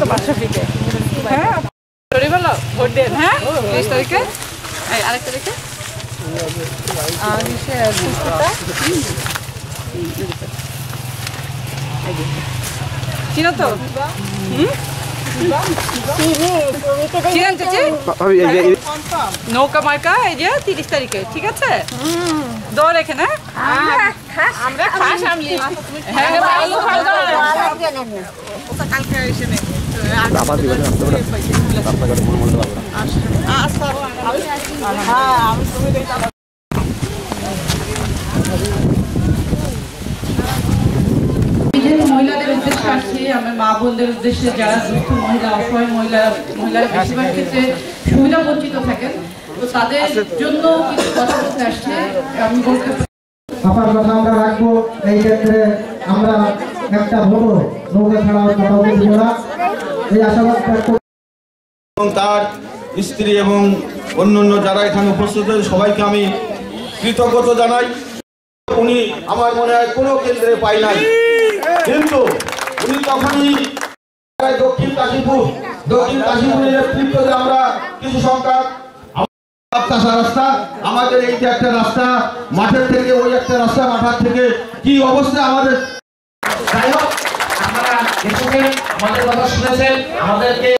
তো ফিকে হ্যাঁ ভোট দেন হ্যাঁ তারিখে আরেক তারিখে চিনো তো নৌকা মার্কা এই যে তিরিশ তারিখে ঠিক আছে? দৌড় এখানে? আমরা মহিলাদের উদ্দেশ্যে আসছি। আমার মা বোনদের উদ্দেশ্যে যারা দুস্থ মহিলা, অসহায় মহিলা, মহিলারা বেশিরভাগ ক্ষেত্রে সুবিধা বঞ্চিত থাকেন। তো তাদের জন্য কিছু কথা বলতে আসছে। আমি বলতে এই ক্ষেত্রে আমরা একটা নৌকা এই আশাবাদ এবং তার স্ত্রী এবং অন্যান্য যারা এখানে উপস্থিত সবাইকে আমি কৃতজ্ঞতা জানাই। উনি আমার মনে হয় কোনো কেন্দ্রে পাই নাই। কিন্তু উনি তখনই দক্ষিণ কাশীপুর, দক্ষিণ কাশীপুরের নেতৃত্বে আমরা কিছু রাস্তা আমাদের এই যে একটা রাস্তা, মাঠের থেকে, ওই একটা রাস্তা মাঠার থেকে, কি অবস্থা আমাদের? যাই হোক, আপনারা আমাদের কথা শুনেছেন, আমাদেরকে